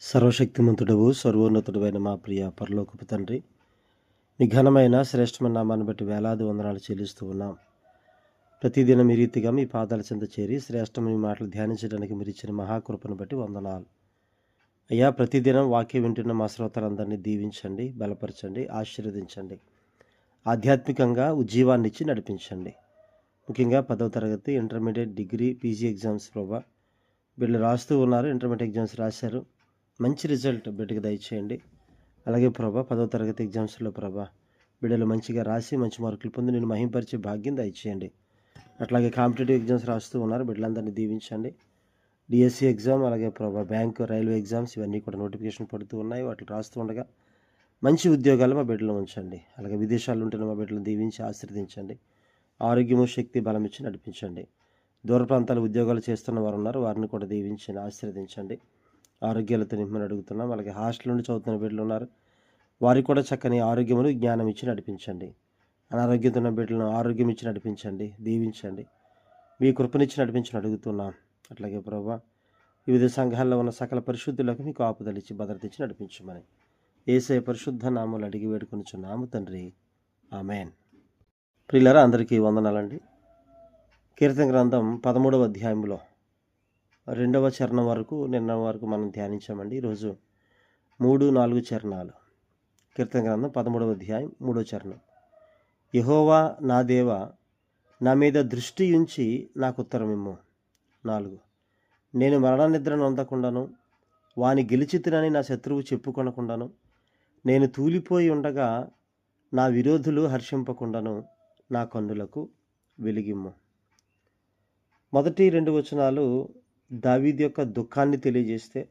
సర్వశక్తిమంతుడవు సర్వోన్నతుడవైన మా ప్రియ పరలోకపు తండ్రి. మీ ఘనమైన శ్రేష్టమైన నామాన్ని బట్టి వేలాది వందనాలు చెల్లిస్తూ ఉన్నాం. ప్రతిదినం ఈ రీతిగా మీ పాదాల చెంత చేరి శ్రేష్టమైన మాటలు ధ్యానించడానికి మీరు ఇచ్చిన మహాకృపను బట్టి వందనాలు. అయ్యా ప్రతిదినం వాక్యం వింటున్న మా శ్రోతలందరినీ దీవించండి బలపరచండి ఆశీర్వదించండి. ఆధ్యాత్మికంగా ఉజ్జీవాన్ని ఇచ్చి నడిపించండి. ముఖ్యంగా పదవ తరగతి ఇంటర్మీడియట్ డిగ్రీ పీజీ ఎగ్జామ్స్ ప్రభా. వీళ్ళు రాస్తూ ఉన్నారు ఇంటర్మీడియట్ ఎగ్జామ్స్ రాశారు. మంచి రిజల్ట్ బిడ్డకి దయచేయండి. అలాగే ప్రభా పదో తరగతి ఎగ్జామ్స్లో ప్రభా బిడ్డలు మంచిగా రాసి మంచి మార్కులు పొంది నేను మహింపరిచే భాగ్యం దయచేయండి. అట్లాగే కాంపిటేటివ్ ఎగ్జామ్స్ రాస్తూ ఉన్నారు బిడ్డలందరినీ దీవించండి. డిఎస్సి ఎగ్జామ్ అలాగే ప్రభా బ్యాంకు రైల్వే ఎగ్జామ్స్ ఇవన్నీ కూడా నోటిఫికేషన్ పడుతూ ఉన్నాయి. వాటిని రాస్తూ ఉండగా మంచి ఉద్యోగాలు మా బిడ్డలు ఉంచండి. అలాగే విదేశాల్లో ఉంటున్న మా బిడ్డలను దీవించి ఆశీర్వదించండి. ఆరోగ్యము శక్తి బలం ఇచ్చి నడిపించండి. దూర ప్రాంతాల ఉద్యోగాలు చేస్తున్న వారు ఉన్నారు వారిని కూడా దీవించి ఆశీర్వదించండి. ఆరోగ్యాలతో నింపమని అడుగుతున్నాం. అలాగే హాస్టల్ నుండి చదువుతున్న బిడ్డలు ఉన్నారు. వారికి కూడా చక్కని ఆరోగ్యమును జ్ఞానం ఇచ్చి నడిపించండి. అనారోగ్యంతో ఉన్న బిడ్డలను ఆరోగ్యం ఇచ్చి నడిపించండి దీవించండి. మీ కృపనిచ్చి నడిపించి అడుగుతున్నాం. అట్లాగే ప్రభా వివిధ సంఘాల్లో ఉన్న సకల పరిశుద్ధులకు మీకు ఆపుదలిచ్చి భద్రత ఇచ్చి నడిపించమని ఏసే పరిశుద్ధ నామలు అడిగి వేడుకొనిచున్నాము తండ్రి. ఆమెన్. ప్రియులరా అందరికీ వందనాలండి. కీర్తన గ్రంథం పదమూడవ అధ్యాయంలో రెండవ చరణం వరకు నిన్న వరకు మనం ధ్యానించామండి. ఈరోజు మూడు నాలుగు చరణాలు. కీర్తన గ్రంథం పదమూడవ అధ్యాయం మూడో చరణం. యహోవా నా దేవ నా మీద దృష్టి ఉంచి నాకు ఉత్తరం ఇమ్ము. నాలుగు. నేను మరణ నిద్రను అందకుండాను వాని గెలిచితినని నా శత్రువు చెప్పుకొనకుండాను నేను తూలిపోయి ఉండగా నా విరోధులు హర్షింపకుండాను నా కన్నులకు వెలిగిమ్ము. మొదటి రెండు వచనాలు దావీద్ యొక్క దుఃఖాన్ని తెలియజేస్తే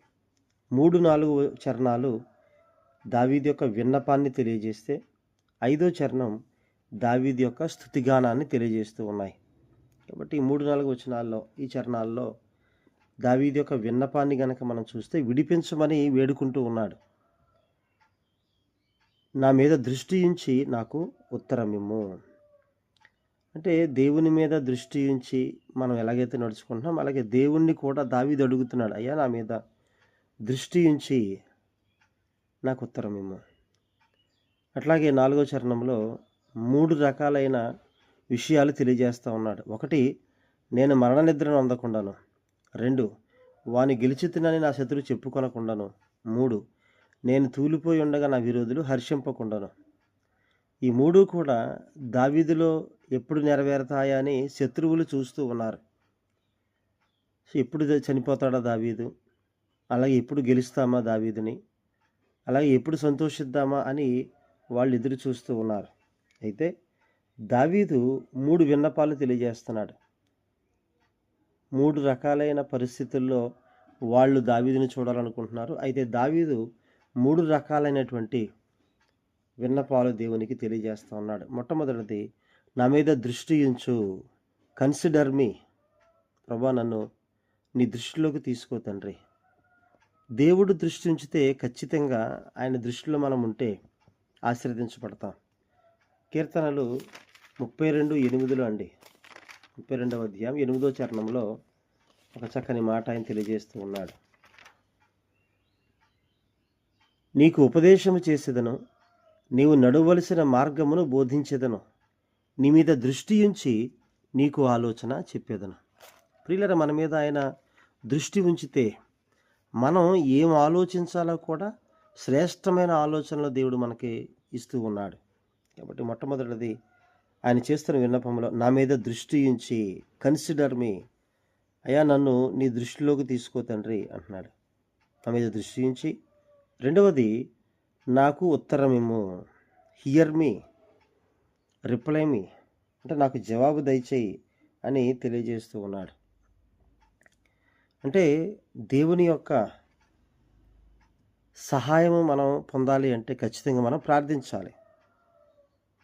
మూడు నాలుగు చరణాలు దావీద్ యొక్క విన్నపాన్ని తెలియజేస్తే ఐదో చరణం దావీద్ యొక్క స్థుతిగానాన్ని తెలియజేస్తూ ఉన్నాయి. కాబట్టి ఈ మూడు నాలుగు వచనాల్లో ఈ చరణాల్లో దావీద్ యొక్క విన్నపాన్ని గనక మనం చూస్తే విడిపించమని వేడుకుంటూ ఉన్నాడు. నా మీద దృష్టి ఉంచి నాకు ఉత్తరమిమ్ము. అంటే దేవుని మీద దృష్టి ఉంచి మనం ఎలాగైతే నడుచుకుంటున్నాం అలాగే దేవుణ్ణి కూడా దావీదు అడుగుతున్నాడు అయ్యా నా మీద దృష్టి ఉంచి నాకు ఉత్తరం ఇమ్ము. అట్లాగే నాలుగో చరణంలో మూడు రకాలైన విషయాలు తెలియజేస్తూ ఉన్నాడు. ఒకటి నేను మరణ నిద్రను అందకుండాను. రెండు వాని గెలిచితునని నా శత్రువు చెప్పుకొనకుండాను. మూడు నేను తూలిపోయి ఉండగా నా విరోధులు హర్షింపకుండాను. ఈ మూడు కూడా దావీదులో ఎప్పుడు నెరవేరుతాయా అని శత్రువులు చూస్తూ ఉన్నారు. ఎప్పుడు చనిపోతాడా దావీదు? అలాగే ఎప్పుడు గెలుస్తామా దావీదుని? అలాగే ఎప్పుడు సంతోషిద్దామా అని వాళ్ళు ఎదురు చూస్తూ ఉన్నారు. అయితే దావీదు మూడు విన్నపాలు తెలియజేస్తున్నాడు. మూడు రకాలైన పరిస్థితుల్లో వాళ్ళు దావీదుని చూడాలనుకుంటున్నారు. అయితే దావీదు మూడు రకాలైనటువంటి విన్నపాలు దేవునికి తెలియజేస్తూ ఉన్నాడు. మొట్టమొదటిది నా మీద దృష్టి ఉంచు. కన్సిడర్ మీ ప్రభా నన్ను నీ దృష్టిలోకి తీసుకో తండ్రి. దేవుడు దృష్టి ఉంచితే ఖచ్చితంగా ఆయన దృష్టిలో మనం ఉంటే ఆశీర్వదించబడతాం. కీర్తనలు ముప్పై రెండు ఎనిమిదిలో అండి. ముప్పై రెండవ అధ్యాయం ఎనిమిదో చరణంలో ఒక చక్కని మాట ఆయన తెలియజేస్తూ ఉన్నాడు. నీకు ఉపదేశము చేసేదను నీవు నడవలసిన మార్గమును బోధించేదను. నీ మీద దృష్టి ఉంచి నీకు ఆలోచన చెప్పేదను. ప్రియులర మన మీద ఆయన దృష్టి ఉంచితే మనం ఏం ఆలోచించాలో కూడా శ్రేష్టమైన ఆలోచనలు దేవుడు మనకి ఇస్తూ ఉన్నాడు. కాబట్టి మొట్టమొదటిది ఆయన చేస్తున్న విన్నపంలో నా మీద దృష్టి ఉంచి కన్సిడర్ మీ అయ్యా నన్ను నీ దృష్టిలోకి తీసుకో తండ్రి అంటున్నాడు. నా మీద దృష్టి ఉంచి రెండవది నాకు ఉత్తరమేమో హియర్ మీ రిప్లై మీ అంటే నాకు జవాబు దయచేయి అని తెలియజేస్తూ ఉన్నాడు. అంటే దేవుని యొక్క సహాయము మనం పొందాలి అంటే ఖచ్చితంగా మనం ప్రార్థించాలి.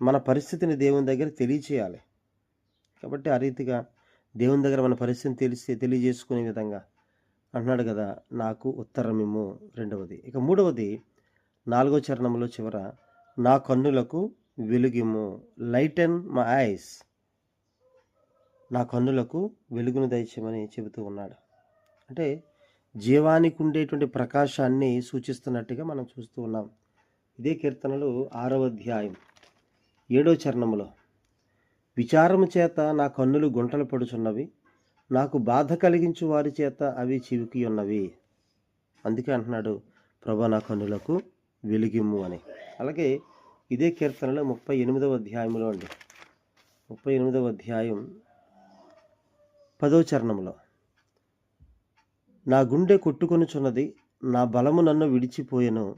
మన పరిస్థితిని దేవుని దగ్గర తెలియచేయాలి. కాబట్టి ఆ రీతిగా దేవుని దగ్గర మన పరిస్థితిని తెలిసి తెలియజేసుకునే విధంగా అంటున్నాడు కదా నాకు ఉత్తరమేమో రెండవది. ఇక మూడవది నాలుగో చరణంలో చివర నా కన్నులకు వెలుగిము లైట్ అండ్ మా ఐస్. నా కన్నులకు వెలుగును దయచేయమని చెబుతూ ఉన్నాడు. అంటే జీవానికి ఉండేటువంటి ప్రకాశాన్ని సూచిస్తున్నట్టుగా మనం చూస్తూ ఉన్నాం. ఇదే కీర్తనలు ఆరవ అధ్యాయం ఏడో చరణములో విచారము చేత నా కన్నులు గుంటలు పడుచున్నవి నాకు బాధ కలిగించు వారి చేత అవి చివికి ఉన్నవి. అందుకే అంటున్నాడు ప్రభా నా కన్నులకు వెలిగిమ్ము అని. అలాగే ఇదే కీర్తనలో ముప్పై ఎనిమిదవ అధ్యాయంలో అండి. ముప్పై ఎనిమిదవ అధ్యాయం పదో చరణంలో. నా గుండె కొట్టుకొనుచున్నది నా బలము నన్ను విడిచిపోయెను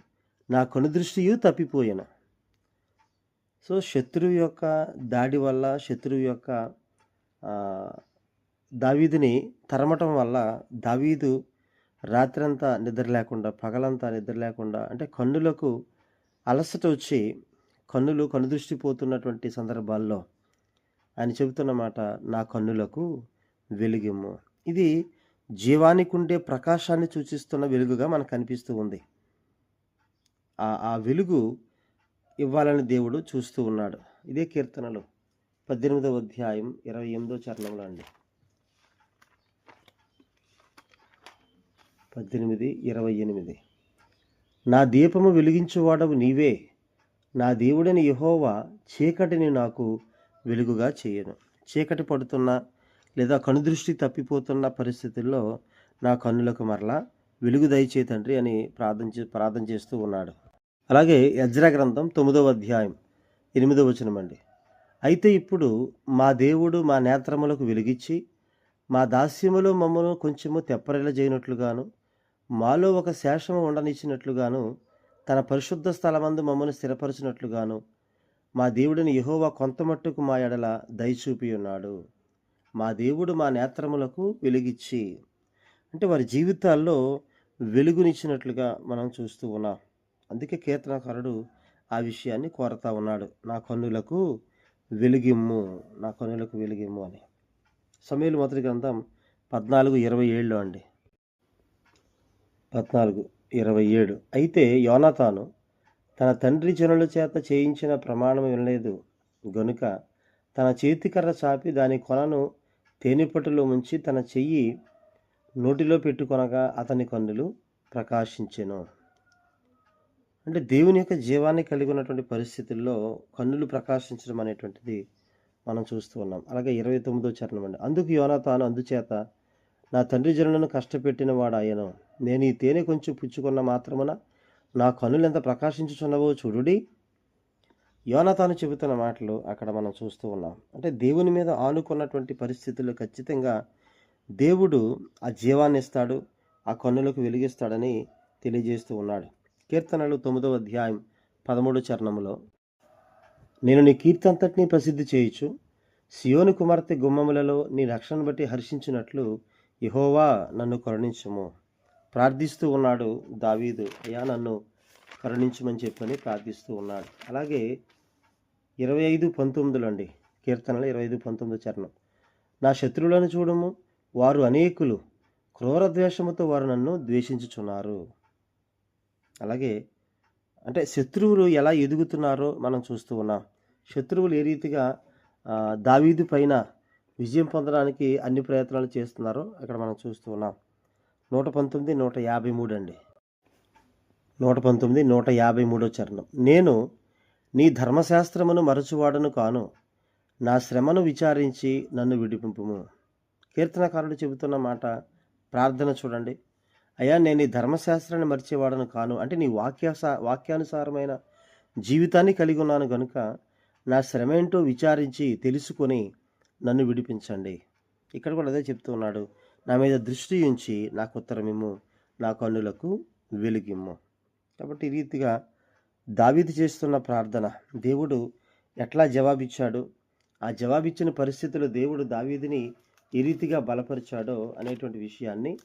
నా కనుదృష్టియు తప్పిపోయెను. సో శత్రువు యొక్క దాడి వల్ల శత్రువు యొక్క ఆ, దావీదుని తరమటం వల్ల దావీదు రాత్రంతా నిద్ర లేకుండా పగలంతా నిద్ర లేకుండా అంటే కన్నులకు అలసట వచ్చి కన్నులు కనుదృష్టి పోతున్నటువంటి సందర్భాల్లో ఆయన చెబుతున్నమాట నా కన్నులకు వెలుగిమ్ము. ఇది జీవానికి ఉండే ప్రకాశాన్ని సూచిస్తున్న వెలుగుగా మనకు కనిపిస్తూ ఉంది. ఆ ఆ వెలుగు ఇవ్వాలని దేవుడు చూస్తూ ఉన్నాడు. ఇదే కీర్తనలు. పద్దెనిమిదవ అధ్యాయం ఇరవై ఎనిమిదో చరణంలో అండి. పద్దెనిమిది ఇరవై ఎనిమిది. నా దీపము వెలిగించువాడవు నీవే. నా దేవుడని యహోవా చీకటిని నాకు వెలుగుగా చేయను. చీకటి పడుతున్న లేదా కనుదృష్టి తప్పిపోతున్న పరిస్థితుల్లో నా కన్నులకు మరలా వెలుగు దయచే తండ్రి అని ప్రార్థన చే ప్రార్థన చేస్తూ ఉన్నాడు. అలాగే యజ్ర గ్రంథం తొమ్మిదవ అధ్యాయం ఎనిమిదవ వచనం అండి. అయితే ఇప్పుడు మా దేవుడు మా నేత్రములకు వెలిగించి మా దాస్యములో మమ్మను కొంచెము తెప్పరిల చేయనట్లుగాను మాలో ఒక శేషము ఉండనిచ్చినట్లుగాను తన పరిశుద్ధ స్థలమందు మమ్మను స్థిరపరచినట్లుగాను మా దేవుడిని యహోవా కొంత మట్టుకు మా ఎడల దయచూపి ఉన్నాడు మా దేవుడు మా నేత్రములకు వెలిగిచ్చి అంటే వారి జీవితాల్లో వెలుగునిచ్చినట్లుగా మనం చూస్తూ ఉన్నాం. అందుకే కీర్తనకారుడు ఆ విషయాన్ని కోరతా ఉన్నాడు. నా కన్నులకు వెలిగిమ్ము నా కన్నులకు వెలిగిమ్ము అని. సమయంలో మొదటి గ్రంథం పద్నాలుగు ఇరవై ఏళ్ళు అండి. పద్నాలుగు ఇరవై ఏడు. అయితే యోనతాను తన తండ్రి జనుల చేత చేయించిన ప్రమాణం వినలేదు. గనుక తన చేతికర్ర చాపి దాని కొనను తేనెపట్టులో ముంచి తన చెయ్యి నోటిలో పెట్టుకొనగా అతని కన్నులు ప్రకాశించెను. అంటే దేవుని యొక్క జీవాన్ని కలిగి ఉన్నటువంటి పరిస్థితుల్లో కన్నులు ప్రకాశించడం అనేటువంటిది మనం చూస్తూ ఉన్నాం. అలాగే ఇరవై తొమ్మిదో చరణం అండి. అందుకు యోనతాను అందుచేత నా తండ్రి జనులను కష్టపెట్టిన వాడాయను. నేను ఈ తేనె కొంచెం పుచ్చుకున్న మాత్రమున నా కన్నులు ఎంత ప్రకాశించుచున్నవో చూడుడి. యోనతాను చెబుతున్న మాటలు అక్కడ మనం చూస్తూ ఉన్నాం. అంటే దేవుని మీద ఆనుకున్నటువంటి పరిస్థితుల్లో ఖచ్చితంగా దేవుడు ఆ జీవాన్ని ఇస్తాడు ఆ కన్నులకు వెలిగిస్తాడని తెలియజేస్తూ ఉన్నాడు. కీర్తనలు తొమ్మిదవ అధ్యాయం పదమూడు చరణములో నేను నీ కీర్తంతటినీ ప్రసిద్ధి చేయొచ్చు సియోని కుమార్తె గుమ్మములలో నీ రక్షణ బట్టి హర్షించినట్లు యహోవా నన్ను కరుణించము. ప్రార్థిస్తూ ఉన్నాడు దావీదు. అయ్యా నన్ను కరుణించమని చెప్పని ప్రార్థిస్తూ ఉన్నాడు. అలాగే ఇరవై ఐదు పంతొమ్మిదిలో అండి కీర్తనలు ఇరవై ఐదు పంతొమ్మిది చరణం. నా శత్రువులను చూడము. వారు అనేకులు. క్రూర ద్వేషముతో వారు నన్ను ద్వేషించుచున్నారు. అలాగే అంటే శత్రువులు ఎలా ఎదుగుతున్నారో మనం చూస్తూ ఉన్నాం. శత్రువులు ఏ రీతిగా దావీదు పైన విజయం పొందడానికి అన్ని ప్రయత్నాలు చేస్తున్నారు. అక్కడ మనం చూస్తూ ఉన్నాం. నూట పంతొమ్మిది నూట యాభై మూడు అండి. నూట పంతొమ్మిది నూట యాభై మూడో చరణం. నేను నీ ధర్మశాస్త్రమును మరచువాడను కాను. నా శ్రమను విచారించి నన్ను విడిపింపుము. కీర్తనకారుడు చెబుతున్న మాట ప్రార్థన చూడండి. అయ్యా నేను ఈ ధర్మశాస్త్రాన్ని మరిచేవాడను కాను. అంటే నీ వాక్యాసా వాక్యానుసారమైన జీవితాన్ని కలిగి ఉన్నాను కనుక నా శ్రమ ఏంటో విచారించి తెలుసుకొని నన్ను విడిపించండి. ఇక్కడ కూడా అదే చెప్తూ ఉన్నాడు. నా మీద దృష్టి ఉంచి నాకు ఉత్తరమిమ్ము. నా కన్నులకు వెలిగిమ్ము. కాబట్టి ఈ రీతిగా దావీది చేస్తున్న ప్రార్థన దేవుడు ఎట్లా జవాబిచ్చాడు? ఆ జవాబిచ్చిన పరిస్థితుల్లో దేవుడు దావీదిని ఏ రీతిగా బలపరిచాడో అనేటువంటి విషయాన్ని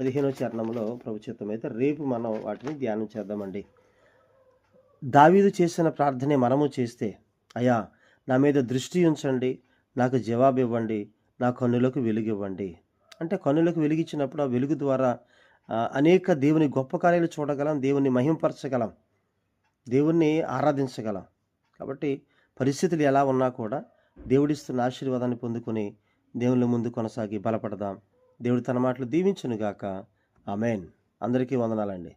పదిహేనో చరణంలో ప్రభుత్వమైతే రేపు మనం వాటిని ధ్యానం చేద్దామండి. దావీదు చేసిన ప్రార్థనే మనము చేస్తే అయ్యా నా మీద దృష్టి ఉంచండి. నాకు జవాబు ఇవ్వండి నా కన్నులకు వెలుగివ్వండి. అంటే కన్నులకు వెలిగించినప్పుడు ఆ వెలుగు ద్వారా అనేక దేవుని గొప్ప కార్యాలు చూడగలం దేవుని మహింపరచగలం దేవుణ్ణి ఆరాధించగలం. కాబట్టి పరిస్థితులు ఎలా ఉన్నా కూడా దేవుడిస్తున్న ఆశీర్వాదాన్ని పొందుకొని దేవుని ముందు కొనసాగి బలపడదాం. దేవుడు తన మాటలు దీవించునుగాక. ఆమెన్. అందరికీ వందనాలండి.